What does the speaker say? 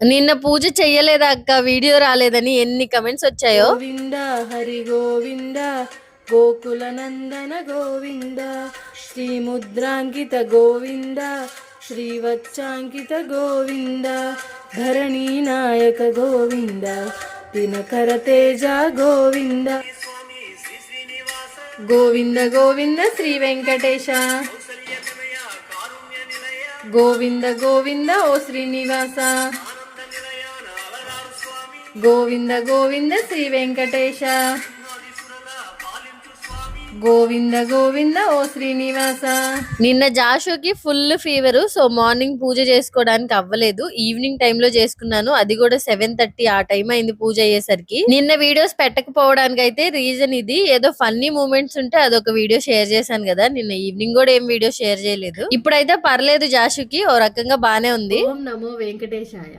నిన్న పూజ చెయ్యలేదా అక్క? వీడియో రాలేదని ఎన్ని కమెంట్స్ వచ్చాయో? గోవింద హరి గోవింద గోకుల నందన గోవింద శ్రీ ముద్రాంకిత గోవింద శ్రీవత్సాంకిత గోవింద ధరణీ నాయక గోవింద దినకర తేజ గోవింద. గోవింద గోవింద శ్రీ వెంకటేశ. గోవింద గోవింద ఓ శ్రీనివాస. గోవింద గోవింద శ్రీ వెంకటేశ. గోవింద గోవింద ఓ శ్రీనివాస. నిన్న జాషుకి ఫుల్ ఫీవర్ సో మార్నింగ్ పూజ చేసుకోవడానికి అవ్వలేదు. ఈవినింగ్ టైం లో చేసుకున్నాను. అది కూడా సెవెన్ థర్టీ ఆ టైం అయింది పూజ అయ్యేసరికి. నిన్న వీడియోస్ పెట్టకపోవడానికి అయితే రీజన్ ఇది. ఏదో ఫన్నీ మూమెంట్స్ ఉంటే అదొక వీడియో షేర్ చేశాను కదా. నిన్న ఈవినింగ్ కూడా ఏం వీడియో షేర్ చేయలేదు. ఇప్పుడైతే పర్లేదు జాషుకి. ఓ రకంగా బానే ఉంది. నమో వెంకటేశాయ.